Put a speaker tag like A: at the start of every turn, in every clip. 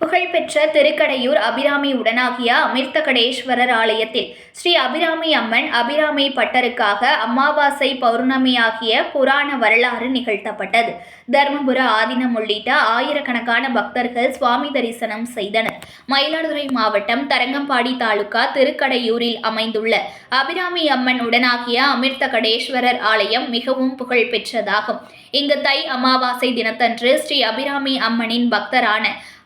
A: புகழ்பெற்ற திருக்கடையூர் அபிராமி உடனாகிய அமிர்தகடேஸ்வரர் ஆலயத்தில் ஸ்ரீ அபிராமி அம்மன் அபிராமி பட்டருக்காக அமாவாசை பௌர்ணமி ஆகிய புராண வரலாறு நிகழ்த்தப்பட்டது. தர்மபுர ஆதீனம் உள்ளிட்ட ஆயிரக்கணக்கான பக்தர்கள் சுவாமி தரிசனம் செய்தனர். மயிலாடுதுறை மாவட்டம் தரங்கம்பாடி தாலுகா திருக்கடையூரில் அமைந்துள்ள அபிராமி அம்மன் உடனாகிய அமிர்தகடேஸ்வரர் ஆலயம் மிகவும் புகழ்பெற்றதாகும். இங்கு தை அமாவாசை தினத்தன்று ஸ்ரீ அபிராமி அம்மனின் பக்தரான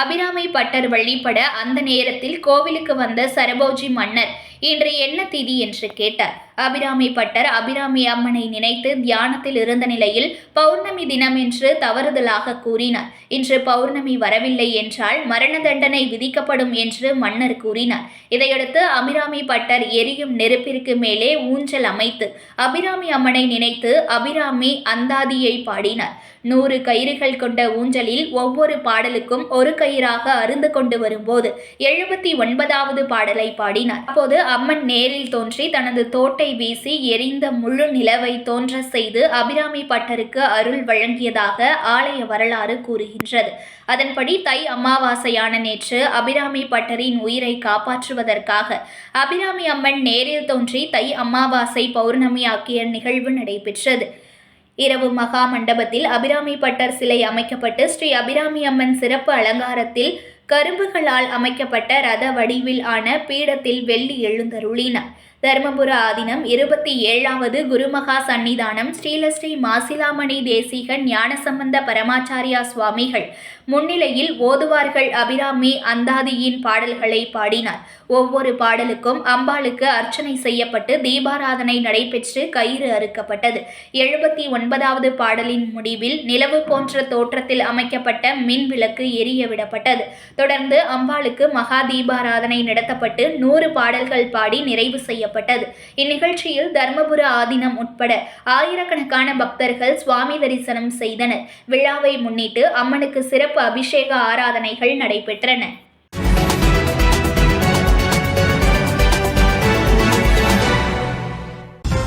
A: அபிராமி பட்டர் வழிபட அந்த நேரத்தில் கோவிலுக்கு வந்த சரபோஜி மன்னர் இன்று என்ன திதி என்று கேட்டார். அபிராமி பட்டர் அபிராமி அம்மனை நினைத்து தியானத்தில் இருந்த நிலையில் பௌர்ணமி தினம் என்று தவறுதலாக கூறினார். இன்று பௌர்ணமி வரவில்லை என்றால் மரண தண்டனை விதிக்கப்படும் என்று மன்னர் கூறினார். இதையடுத்து அபிராமி பட்டர் எரியும் நெருப்பிற்கு மேலே ஊஞ்சல் அமைத்து அபிராமி அம்மனை நினைத்து அபிராமி அந்தாதியை பாடினார். நூறு கயிறுகள் கொண்ட ஊஞ்சலில் ஒவ்வொரு பாடலுக்கும் ஒரு கயிறாக அருந்து கொண்டு வரும்போது எழுபத்தி ஒன்பதாவது பாடலை பாடினார். அப்போது அம்மன் நேரில் தோன்றி தனது தோட்டை வீசி எரிந்த முழு நிலவை தோன்ற செய்து அபிராமி பட்டருக்கு அருள் வழங்கியதாக ஆலய வரலாறு கூறுகின்றது. அதன்படி தை அமாவாசையான நேற்று அபிராமி பட்டரின் உயிரை காப்பாற்றுவதற்காக அபிராமி அம்மன் நேரில் தோன்றி தை அமாவாசை பௌர்ணமி ஆக்கிய நிகழ்வு நடைபெற்றது. இரவு மகா மண்டபத்தில் அபிராமி பட்டர் சிலை அமைக்கப்பட்டு ஸ்ரீ அபிராமி அம்மன் சிறப்பு அலங்காரத்தில் கரும்புகளால் அமைக்கப்பட்ட ரத வடிவில் ஆன பீடத்தில் வெள்ளி எழுந்தருளினார் தர்மபுர ஆதீனம் இருபத்தி ஏழாவது குருமகா சந்நிதானம் ஸ்ரீலஸ்ரீ மாசிலாமணி தேசிகன் ஞானசம்பந்த பரமாச்சாரியா சுவாமிகள். முன்னிலையில் ஓதுவார்கள் அபிராமி அந்தாதியின் பாடல்களை பாடினார். ஒவ்வொரு பாடலுக்கும் அம்பாளுக்கு அர்ச்சனை செய்யப்பட்டு தீபாராதனை நடைபெற்று கயிறு அறுக்கப்பட்டது. எழுபத்தி ஒன்பதாவது பாடலின் முடிவில் நிலவு போன்ற தோற்றத்தில் அமைக்கப்பட்ட மின் விளக்கு எரிய விடப்பட்டது தொடர்ந்து அம்பாளுக்கு மகா தீபாராதனை நடத்தப்பட்டு நூறு பாடல்கள் பாடி நிறைவு செய்யப்பட்டது. இந்நிகழ்ச்சியில் தர்மபுர ஆதீனம் உட்பட ஆயிரக்கணக்கான பக்தர்கள் சுவாமி தரிசனம் செய்தனர். விழாவை முன்னிட்டு அம்மனுக்கு சிறப்பு அபிஷேக ஆராதனைகள் நடைபெற்றன.